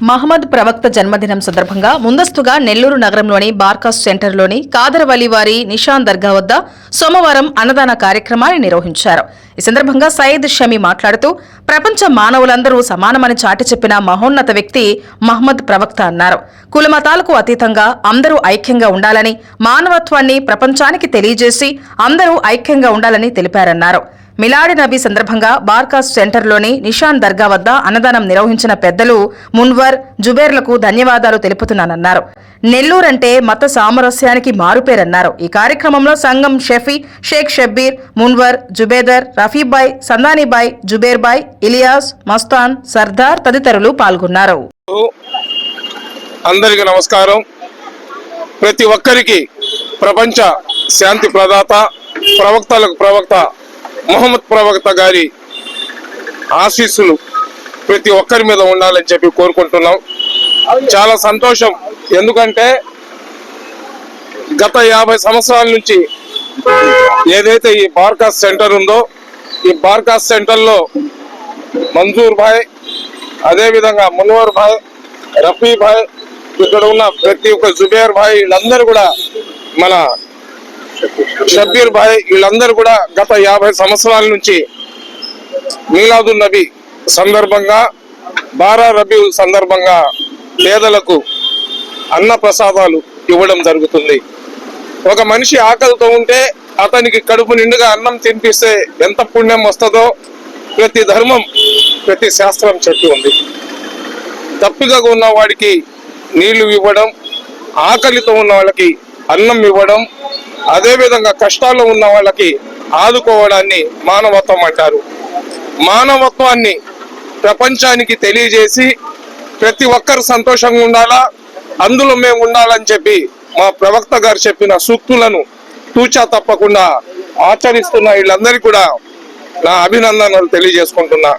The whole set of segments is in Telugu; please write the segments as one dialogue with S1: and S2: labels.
S1: మహమ్మద్ ప్రవక్త జన్మదినం సందర్భంగా ముందస్తుగా నెల్లూరు నగరంలోని బార్కాస్ సెంటర్లోని కాదరవలి వారి నిషాన్ దర్గా వద్ద సోమవారం అన్నదాన కార్యక్రమాన్ని నిర్వహించారు. ఈ సందర్భంగా సయీద్ షమి మాట్లాడుతూ ప్రపంచ మానవులందరూ సమానమని చాటి చెప్పిన మహోన్నత వ్యక్తి మహమ్మద్ ప్రవక్త అన్నారు. కులమతాలకు అతీతంగా అందరూ ఐక్యంగా ఉండాలని మానవత్వాన్ని ప్రపంచానికి తెలియజేసి అందరూ ఐక్యంగా ఉండాలని తెలిపారన్నారు. మిలాడి నబీ సందర్భంగా బార్కాస్ సెంటర్లోని నిషాన్ దర్గా వద్ద అన్నదానం నిర్వహించిన పెద్దలు మున్వర్ జుబేర్లకు ధన్యవాదాలు తెలుపుతున్నానన్నారు. నెల్లూరంటే మత సామరస్యానికి మారుపేరన్నారు. ఈ కార్యక్రమంలో సంఘం షఫీ షేక్ షబ్బీర్ మున్వర్ జుబేదర్ రఫీబాయ్ సందానీబాయ్ జుబేర్బాయ్ ఇలియాస్ మస్తాన్ సర్దార్ తదితరులు పాల్గొన్నారు.
S2: అందరికీ నమస్కారం. ప్రతి ఒక్కరికి ప్రపంచ శాంతి ప్రదాత ప్రవక్తలకు ప్రవక్త మొహమ్మద్ ప్రవక్త గారి ఆశీస్సులు ప్రతి ఒక్కరి మీద ఉండాలని చెప్పి కోరుకుంటున్నాం. చాలా సంతోషం. ఎందుకంటే గత యాభై సంవత్సరాల నుంచి ఏదైతే ఈ బార్కాస్ట్ సెంటర్ ఉందో ఈ బార్కాస్ట్ సెంటర్లో మంజూర్ భాయ్ అదేవిధంగా మున్వర్ భాయ్ రఫీ భాయ్ ఇక్కడ ఉన్న ప్రతి ఒక్క జుబేర్ భాయ్ వీళ్ళందరూ కూడా మన షబ్బీర్ భాయ్ వీళ్ళందరూ కూడా గత యాభై సంవత్సరాల నుంచి మీలాదున్ నబీ సందర్భంగా బారా రబీ సందర్భంగా పేదలకు అన్న ప్రసాదాలు ఇవ్వడం జరుగుతుంది. ఒక మనిషి ఆకలితో ఉంటే అతనికి కడుపు నిండుగా అన్నం తినిపిస్తే ఎంత పుణ్యం వస్తుందో ప్రతి ధర్మం ప్రతి శాస్త్రం చెప్పి ఉంది. తప్పిగా ఉన్న వాడికి నీళ్ళు ఇవ్వడం ఆకలితో ఉన్న వాళ్ళకి అన్నం ఇవ్వడం అదేవిధంగా కష్టాల్లో ఉన్న వాళ్ళకి ఆదుకోవడాన్ని మానవత్వం అంటారు. మానవత్వాన్ని ప్రపంచానికి తెలియజేసి ప్రతి ఒక్కరు సంతోషంగా ఉండాలా? అందులో మేము ఉండాలని చెప్పి మా ప్రవక్త గారు చెప్పిన సూక్తులను తూచా తప్పకుండా ఆచరిస్తున్న వీళ్ళందరికీ కూడా నా అభినందనలు తెలియజేసుకుంటున్నా.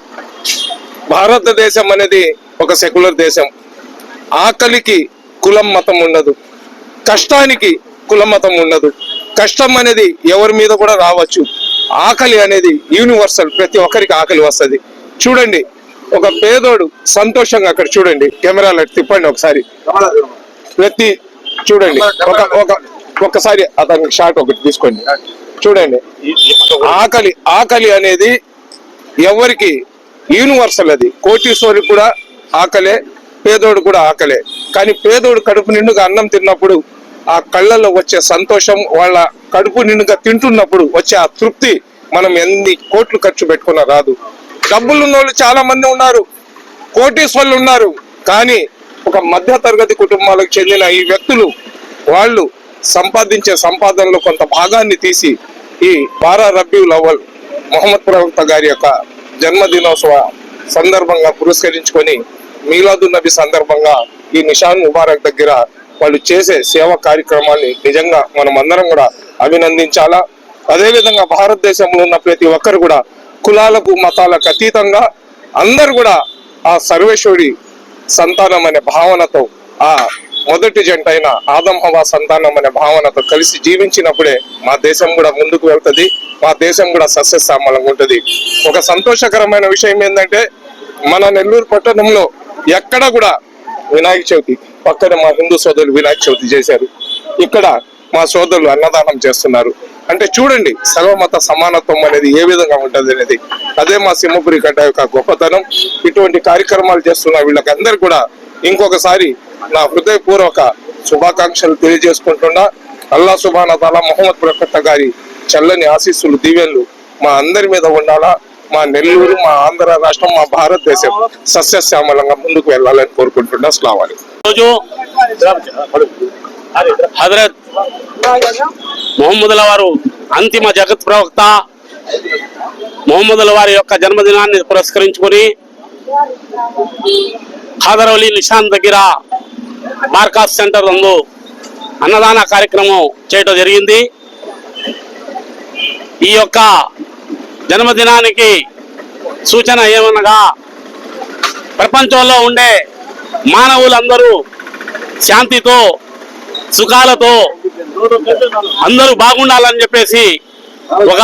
S2: భారతదేశం అనేది ఒక సెక్యులర్ దేశం. ఆకలికి కులం మతం ఉండదు. కష్టానికి కులం మతం ఉండదు. కష్టం అనేది ఎవరి మీద కూడా రావచ్చు. ఆకలి అనేది యూనివర్సల్ ప్రతి ఒక్కరికి ఆకలి వస్తుంది. చూడండి ఒక పేదోడు సంతోషంగా అక్కడ చూడండి కెమెరాలు తిప్పండి ఒకసారి. ప్రతి చూడండి ఒక ఒక ఒకసారి అతనికి షాట్ ఒకటి తీసుకోండి. చూడండి ఆకలి ఆకలి అనేది ఎవరికి యూనివర్సల్ అది. కోటీశ్వరికి కూడా ఆకలే పేదోడు కూడా ఆకలే. కానీ పేదోడు కడుపు నిండుగా అన్నం తిన్నప్పుడు ఆ కళ్ళల్లో వచ్చే సంతోషం వాళ్ళ కడుపు నిండుగా తింటున్నప్పుడు వచ్చే ఆ తృప్తి మనం ఎన్ని కోట్లు ఖర్చు పెట్టుకున్నా రాదు. డబ్బులు ఉన్న వాళ్ళు చాలా మంది ఉన్నారు కోటీశ్వర్లు ఉన్నారు కానీ ఒక మధ్య తరగతి కుటుంబాలకు చెందిన ఈ వ్యక్తులు వాళ్ళు సంపాదించే సంపాదనలో కొంత భాగాన్ని తీసి ఈ బారా రబీউల్ అవల్ మొహమ్మద్ ప్రవక్త గారి యొక్క జన్మదినోత్సవ సందర్భంగా పురస్కరించుకొని మీలాదు నబీ సందర్భంగా ఈ నిషాన్ ముబారక్ దగ్గర వాళ్ళు చేసే సేవా కార్యక్రమాన్ని నిజంగా మనం అందరం కూడా అభినందించాలా? అదేవిధంగా భారతదేశంలో ఉన్న ప్రతి ఒక్కరు కూడా కులాలకు మతాలకు అతీతంగా అందరు కూడా ఆ సర్వేశ్వరి సంతానం అనే భావనతో ఆ మొదటి జంట అయిన ఆదం సంతానం అనే భావనతో కలిసి జీవించినప్పుడే మా దేశం కూడా ముందుకు వెళ్తుంది మా దేశం కూడా సస్యశ్యామలంగా ఉంటుంది. ఒక సంతోషకరమైన విషయం ఏంటంటే మన నెల్లూరు పట్టణంలో ఎక్కడ కూడా వినాయక చవితి పక్కన మా హిందూ సోదరులు వినాయక చవితి చేశారు. ఇక్కడ మా సోదరులు అన్నదానం చేస్తున్నారు. అంటే చూడండి సర్వమత సమానత్వం అనేది ఏ విధంగా ఉంటుంది అనేది. అదే మా సింహపురి గడ్డ యొక్క గొప్పతనం. ఇటువంటి కార్యక్రమాలు చేస్తున్న వీళ్ళకందరూ కూడా ఇంకొకసారి నా హృదయపూర్వక శుభాకాంక్షలు తెలియజేసుకుంటున్నా. అల్లా సుబాన తాలా మొహమ్మద్ ప్రకత గారి చల్లని ఆశీస్సులు దీవెన్లు మా అందరి మీద ఉండాలా? మా నెల్లూరు మా ఆంధ్ర రాష్ట్రం మా భారతదేశం సస్యశ్యామలంగా ముందుకు వెళ్ళాలని కోరుకుంటున్నా. స్లావాలి.
S3: రోజు హజరత్ మొహమ్మదుల వారు అంతిమ జగత్ ప్రవక్త. మొహమ్మదుల వారి యొక్క జన్మదినాన్ని పురస్కరించుకొని ఖాదరవలి నిషాన్ దగ్గర మార్కాస్ సెంటర్ నందు అన్నదాన కార్యక్రమం చేయడం జరిగింది. ఈ యొక్క జన్మదినానికి సూచన ఏమనగా ప్రపంచంలో ఉండే మానవులందరూ శాంతితో సుఖాలతో అందరూ బాగుండాలని చెప్పేసి ఒక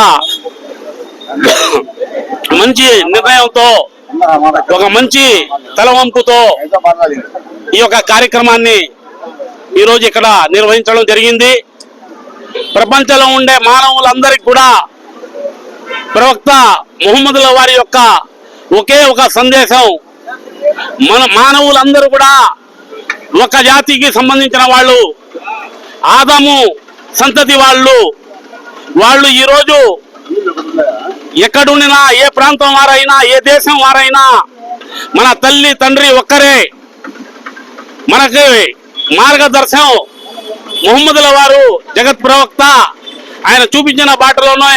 S3: మంచి నిర్ణయంతో ఒక మంచి తలవంపుతో ఈ యొక్క కార్యక్రమాన్ని ఈరోజు ఇక్కడ నిర్వహించడం జరిగింది. ప్రపంచంలో ఉండే మానవులందరికీ కూడా ప్రవక్త ముహమ్మదుల వారి యొక్క ఒకే ఒక సందేశం. మన మానవులందరూ కూడా ఒక జాతికి సంబంధించిన వాళ్ళు ఆదము సంతతి వాళ్ళు. వాళ్ళు ఈరోజు ఎక్కడుండినా ఏ ప్రాంతం వారైనా ఏ దేశం వారైనా మన తల్లి తండ్రి ఒక్కరే. మనకి మార్గదర్శనం ముహమ్మదుల వారు జగత్ ప్రవక్త. ఆయన చూపించిన బాటలోనే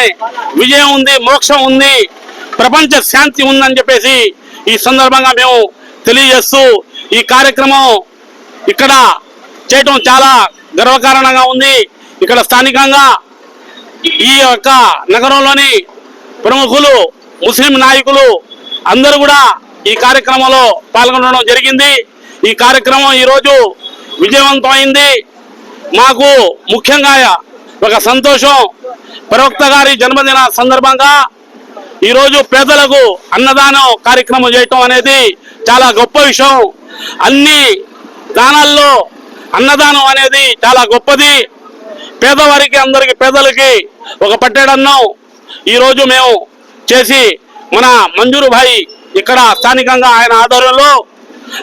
S3: విజయం ఉంది మోక్షం ఉంది ప్రపంచ శాంతి ఉందని చెప్పేసి ఈ సందర్భంగా మేము తెలియజేస్తూ ఈ కార్యక్రమం ఇక్కడ చేయటం చాలా గర్వకారణంగా ఉంది. ఇక్కడ స్థానికంగా ఈ యొక్క నగరంలోని ప్రముఖులు ముస్లిం నాయకులు అందరూ కూడా ఈ కార్యక్రమంలో పాల్గొనడం జరిగింది. ఈ కార్యక్రమం ఈరోజు విజయవంతమైంది. మాకు ముఖ్యంగా ఒక సంతోషం. ప్రవక్త గారి జన్మదిన సందర్భంగా ఈరోజు పేదలకు అన్నదానం కార్యక్రమం చేయటం అనేది చాలా గొప్ప విషయం. అన్ని దానాల్లో అన్నదానం అనేది చాలా గొప్పది. పేదవారికి అందరికి పేదలకి ఒక పట్టెడన్నం ఈరోజు మేము చేసి మన మంజూరు భాయ్ ఇక్కడ స్థానికంగా ఆయన ఆధ్వర్యంలో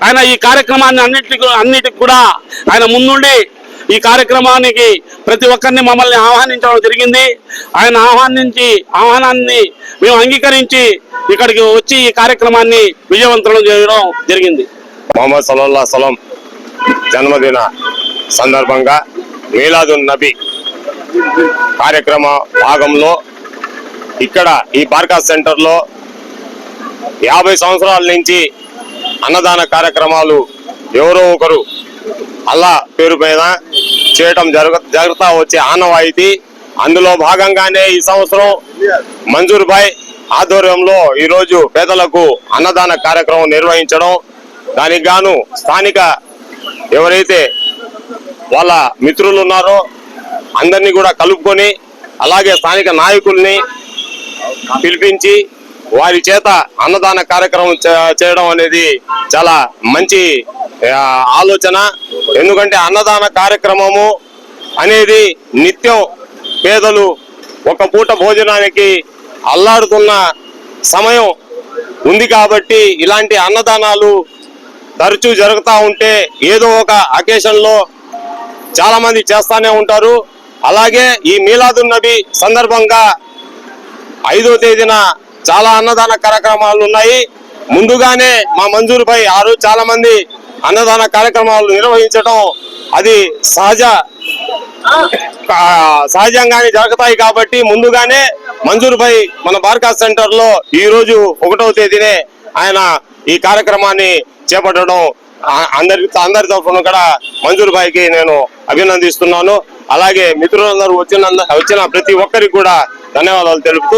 S3: ఆయన ఈ కార్యక్రమాన్ని అన్నింటికి అన్నిటికి కూడా ఆయన ముందుండి ఈ కార్యక్రమానికి ప్రతి ఒక్కరిని మమ్మల్ని ఆహ్వానించడం జరిగింది. ఆయన ఆహ్వానించి ఆహ్వానాన్ని మేము అంగీకరించి ఇక్కడికి వచ్చి ఈ కార్యక్రమాన్ని విజయవంతం చేయడం జరిగింది.
S4: మొహమ్మద్ సల్లల్లా సలం జన్మదిన సందర్భంగా మీలాదున్ నబీ కార్యక్రమ భాగంలో ఇక్కడ ఈ బార్కా సెంటర్లో యాభై సంవత్సరాల నుంచి అన్నదాన కార్యక్రమాలు ఎవరో ఒకరు అల్లా పేరు మీద చేయటం జరుగ జరుగుతా వచ్చే ఆనవాయితీ. అందులో భాగంగానే ఈ సంవత్సరం మంజూర్ భాయ్ ఆధ్వర్యంలో ఈరోజు పేదలకు అన్నదాన కార్యక్రమం నిర్వహించడం. దానికి గాను స్థానిక ఎవరైతే వాళ్ళ మిత్రులు ఉన్నారో అందరినీ కూడా కలుపుకొని అలాగే స్థానిక నాయకుల్ని పిలిపించి వారి చేత అన్నదాన కార్యక్రమం చే- చేయడం అనేది చాలా మంచి ఆలోచన. ఎందుకంటే అన్నదాన కార్యక్రమము అనేది నిత్యం పేదలు ఒక పూట భోజనానికి అల్లాడుతున్న సమయం ఉంది కాబట్టి ఇలాంటి అన్నదానాలు తరచూ జరుగుతూ ఉంటే ఏదో ఒక అకేషన్లో చాలామంది చేస్తూనే చేస్తానే ఉంటారు. అలాగే ఈ మీలాదున్ నబీ సందర్భంగా ఐదో తేదీన చాలా అన్నదాన కార్యక్రమాలు ఉన్నాయి. ముందుగానే మా మంజూరుపై ఆ రోజు చాలా మంది అన్నదాన కార్యక్రమాలు నిర్వహించడం అది సహజ సహజంగానే జరుగుతాయి కాబట్టి ముందుగానే మంజూరుపై మన బార్కా సెంటర్లో ఈ రోజు ఒకటవ తేదీనే ఆయన ఈ కార్యక్రమాన్ని చేపట్టడం అందరి అందరి తరఫున కూడా మంజూరు భాయ్కి నేను అభినందిస్తున్నాను. అలాగే మిత్రులందరూ వచ్చిన వచ్చిన ప్రతి ఒక్కరికి కూడా ధన్యవాదాలు తెలుపుతూ